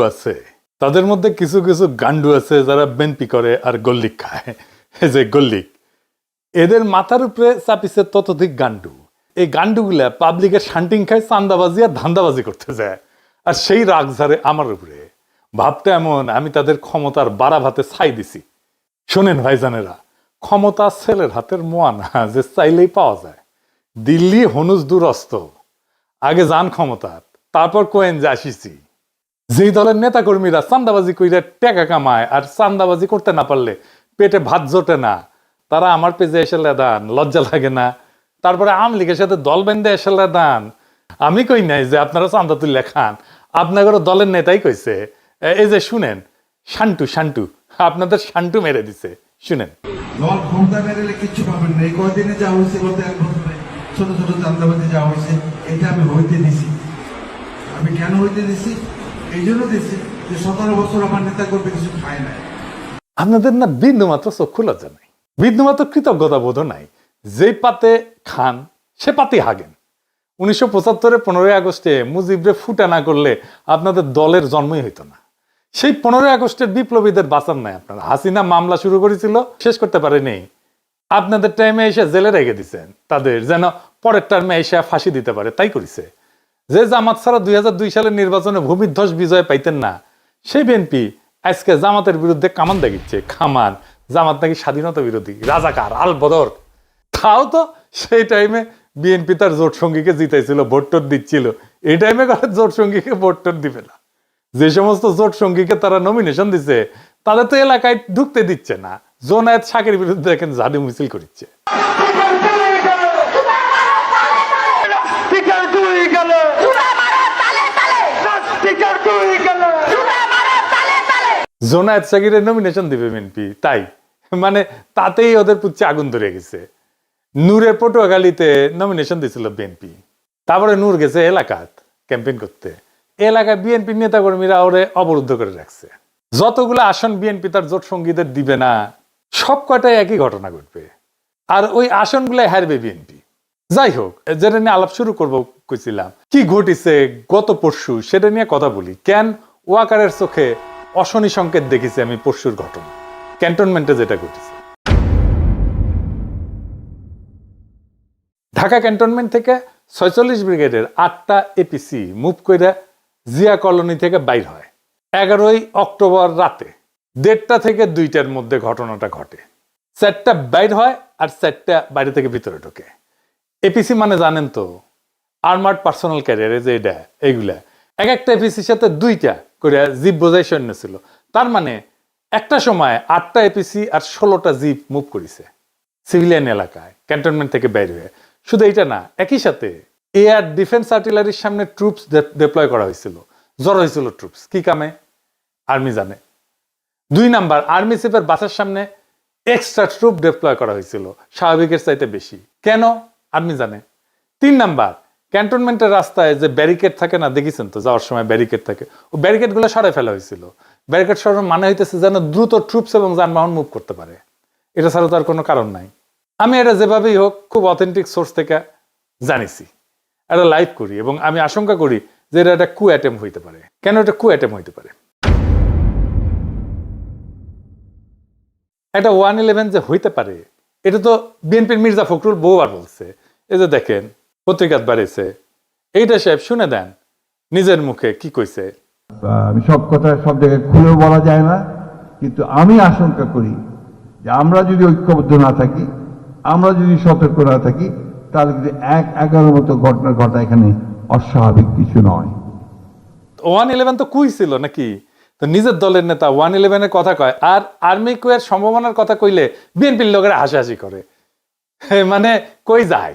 আছে। তাদের মধ্যে কিছু কিছু গান্ডু আছে যারা বেনপি করে আর গল্লিক খায়। যে গল্লিক এদের মাথার উপরে চাপিছে ততোধিক গান্ডু এই গান্ডুগুলা পাবলিকের শান্টিং খায়, চান্দাবাজি আর ধান্দাবাজি করতে যায়। আর সেই রাগ ঝাড়ে আমার উপরে। ভাবতে এমন, আমি তাদের ক্ষমতার বাড়া ভাতে ছাই দিছি। শোনেন ভাইজানেরা, ক্ষমতা ছেলের হাতের মোয়া না, যে চাইলেই পাওয়া যায়। দিল্লি হনুজ দুরস্ত। আগে যান ক্ষমতার, তারপর কোয়েন যে আসিছি। যেই দলের নেতাকর্মীরা চান্দাবাজি কইরা টাকা কামায় আর চান্দাবাজি করতে না পারলে পেটে ভাত জোটে না, তারা আমার পেজে এসে লেদান, লজ্জা লাগে না। তারপরে আওয়ামী লীগের সাথে দল বেঁধে এসে লেদান। আমি কই নাই যে আপনারা চান্দা তুলে খান। আপনাদের দলের নেতাই কইছে। এই যে শুনেন, শান্টু শান্টু, আপনাদের শান্টু মেরে দিছে। শুনেন। দল ক্ষমতা মেরেলে কিচ্ছু পাবেন না। এই যা হয়েছে গত এক বছরে, ছোট ছোট চান্দাবাজি যা হয়েছে এটা আমি হইতে দিছি। আমি কেন হইতে দিছি? এই জন্য দিছি যে সতেরো বছর আমার নেতা করবে কিছু খায় নাই। আপনাদের না বিন্দু মাত্র চক্ষু লজ্জা নাই। বিন্দু মাত্র কৃতজ্ঞতা বোধ নাই। যে পাতে খান, সে পাতে হাগেন। উনিশশো পঁচাত্তরে পনেরোই আগস্টে মুজিবরে ফুটা না করলে আপনাদের দলের জন্মই হইতো না। সেই পনেরোই আগস্টের বিপ্লবীদের বাঁচান নাই আপনারা। হাসিনা মামলা শুরু করেছিল, শেষ করতে পারেনি। আপনাদের টাইমে এসে জেলে রেখে দিচ্ছেন তাদের যেন পরের টার্মে এসে ফাঁসি দিতে পারে, তাই করেছে। যে জামাত ছাড়া দুই সালের নির্বাচনে ভূমিধ্বস বিজয় পাইতেন না সেই বিএনপি আজকে জামাতের বিরুদ্ধে কামান দেখিচ্ছে। খামান, জামাত নাকি স্বাধীনতা বিরোধী, রাজাকার, আল বদর। তাও তো সেই টাইমে বিএনপি তার জোট সঙ্গীকে জিতাইছিল, ভোট টোট দিচ্ছিল। এই টাইমে করে জোট সঙ্গীকে ভোট টোট দিবে না? যে সমস্ত জোট সঙ্গীকে তারা নমিনেশন দিছে তাদের তো এলাকায় ঢুকতে দিচ্ছে না। জোনায়েত শাকের বিরুদ্ধে দেখেন জাদু মিছিল করছে স্পিকার দুই গেল স্পিকার দুই গেল জোনায়েত সাকিরের নমিনেশন দিবে বিএনপি তাই। মানে তাতেই ওদের পুচ্ছে আগুন ধরে গেছে। নূরের পটুয়াখালীতে নমিনেশন দিছিল বিএনপি তারপরে নূর গেছে এলাকাত ক্যাম্পেইন করতে। এলাকায় বিএনপি নেতাকর্মীরা ওরে অবরুদ্ধ করে রাখছে। যতগুলো আসন বিএনপি তার জোট সঙ্গীদের দিবে না, সব কটাই একই ঘটনা ঘটবে। আর ওই আসনগুলো হারবে বিএনপি যাই হোক, যেটা নিয়ে আলাপ শুরু করব কইছিলাম, কি ঘটিছে গত পরশু সেটা নিয়ে কথা বলি। কেন ওয়াকারের চোখে অশনি সংকেত দেখেছি আমি পরশুর ঘটনা। ক্যান্টনমেন্টে যেটা ঘটেছে। ঢাকা ক্যান্টনমেন্ট থেকে ছয়চল্লিশ ব্রিগেডের আটটা এপিসি মুভ করে জিয়া কলোনি থেকে বাইর হয়। এগারোই অক্টোবর রাতে দেড়টা থেকে দুইটার মধ্যে ঘটনাটা ঘটে। চারটা বাইর হয় আর চারটা বাইরে থেকে ভিতরে ঢোকে। এপিসি মানে জানেন তো, আর্মার্ড পার্সোনাল ক্যারিয়ারে যে এটা এইগুলা এক একটা এপিসির সাথে দুইটা করে জিপ বোঝাই সৈন্য ছিল। তার মানে একটা সময় আটটা এপিসি আর ষোলোটা জিপ মুভ করেছে সিভিলিয়ান এলাকায় ক্যান্টনমেন্ট থেকে বের হয়ে। শুধু এটা না, একই সাথে এয়ার ডিফেন্স আর্টিলারির সামনে ট্রুপস ডিপ্লয় করা হয়েছিল। জড়ো হয়েছিল ট্রুপস কি কামে? আর্মি জানে। দুই নাম্বার আর্মি চিফের বাসার সামনে এক্সট্রা ট্রুপ ডিপ্লয় করা হয়েছিল, স্বাভাবিকের চাইতে বেশি। কেন? আর্মি জানে। তিন নাম্বার ক্যান্টনমেন্টের রাস্তায় যে ব্যারিকেড থাকে না, দেখেছেন তো, যাওয়ার সময় ব্যারিকেড থাকে? ও ব্যারিকেডগুলো সরাই ফেলা হয়েছিল। ব্যারিকেড সরানোর মানে হইতেছে যেন দ্রুত ট্রুপস এবং যানবাহন মুভ করতে পারে। এটা ছাড়া তো আর কোনো কারণ নাই। আমি এটা যেভাবেই হোক, খুব অথেন্টিক সোর্স থেকে জানিছি। এটা লাইভ করি এবং আমি আশঙ্কা করি যে এটা একটা কু অ্যাটেম হইতে পারে। কেন এটা কু অ্যাটেম হইতে পারে? একটা ওয়ান ইলেভেন যে হইতে পারে, এটা তো বিএনপির মির্জা ফখরুল বহুবার বলছে। এই যে দেখেন পত্রিকাত বাড়িছে এইটা সাহেব শুনে দেন নিজের মুখে কি কইছে? আমি সব কথা সব জায়গায় খুলেও বলা যায় না কিন্তু আমি আশঙ্কা করি যে আমরা যদি ঐক্যবদ্ধ না থাকি আমরা যদি সতর্ক না থাকি তাহলে কিন্তু এক এগারোর মতো ঘটনা ঘটা এখানে অস্বাভাবিক কিছু নয়। ওয়ান ইলেভেন তো কুই ছিল নাকি? তো নিজের দলের নেতা ওয়ান ইলেভেনের কথা কয় আর আর্মি কুয়ের সম্ভাবনার কথা কইলে বিএনপির লোকেরা হাসাহাসি করে। মানে কই যায়?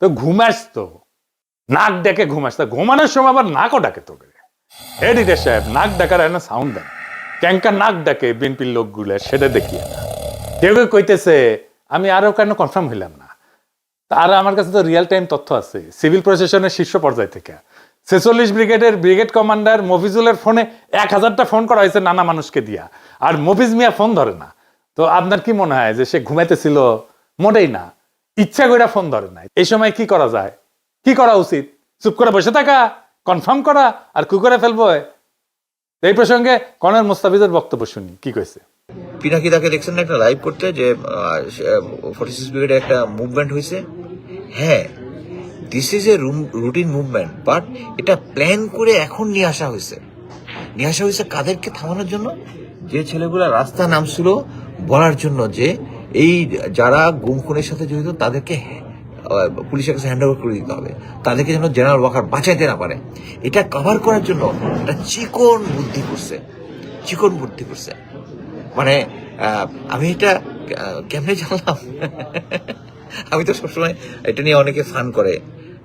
তো ঘুমাস তো নাক ডেকে ঘুমাস ঘুমানোর সময় আবার নাকও ডাকে তোকে। এডিটার সাহেব, নাক ডাকার একটা সাউন্ড দেন। ক্যাঙ্কা নাক ডাকে বিএনপির লোকগুলো, সেটা দেখিয়ে না। কেউ কেউ কইতেছে, আমি আরও কেন কনফার্ম হইলাম না? আর আমার কাছে তো রিয়েল টাইম তথ্য আছে। সিভিল প্রশাসনের শীর্ষ পর্যায় থেকে। ছেচল্লিশ ব্রিগেডের ব্রিগেড কমান্ডার মফিজুলের ফোনে এক হাজারটা ফোন করা হয়েছে নানা মানুষকে দিয়া। আর মফিজ মিয়া ফোন ধরে না। তো আপনার কি মনে হয় যে সে ঘুমাইতেছিল? মোটেই না। ইচ্ছা করে ফোন ধরে নাই। এই সময় কি করা যায়? কি করা উচিত? চুপ করে বসে থাকা কনফার্ম করা আর কি করে ফেলব এই প্রসঙ্গে কনের মুস্তাফিজের বক্তব্য শুনি, কি কইছে? পিনাকি তাকে দেখছেন না একটা লাইভ করতে যে ফর্টি সিক্স ব্রিগেডে একটা মুভমেন্ট হয়েছে হ্যাঁ this is a routine movement but এটা প্ল্যান করে এখন নিয়ে আসা হয়েছে নিয়ে আসা হয়েছে কাদেরকে থামানোর জন্য? যে ছেলেগুলা রাস্তা নামছিল বলার জন্য যে এই যারা গুম খুনের সাথে জড়িত, তাদেরকে পুলিশের কাছে হ্যান্ড ওভার করে দিতে হবে। তাদেরকে যেন জেনারেল ওয়াকার বাঁচাইতে না পারে। এটা কভার করার জন্য একটা চিকন বুদ্ধি করছে। চিকন বুদ্ধি করছে। মানে আমি এটা কেমনে জানলাম? আমি তো সবসময় এটা নিয়ে অনেকে ফান করে।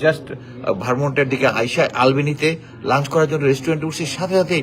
জাস্ট ভারমন্টের দিকে আইসা আলবেনিতে লাঞ্চ করার জন্য রেস্টুরেন্টে উঠছি সাথে সাথে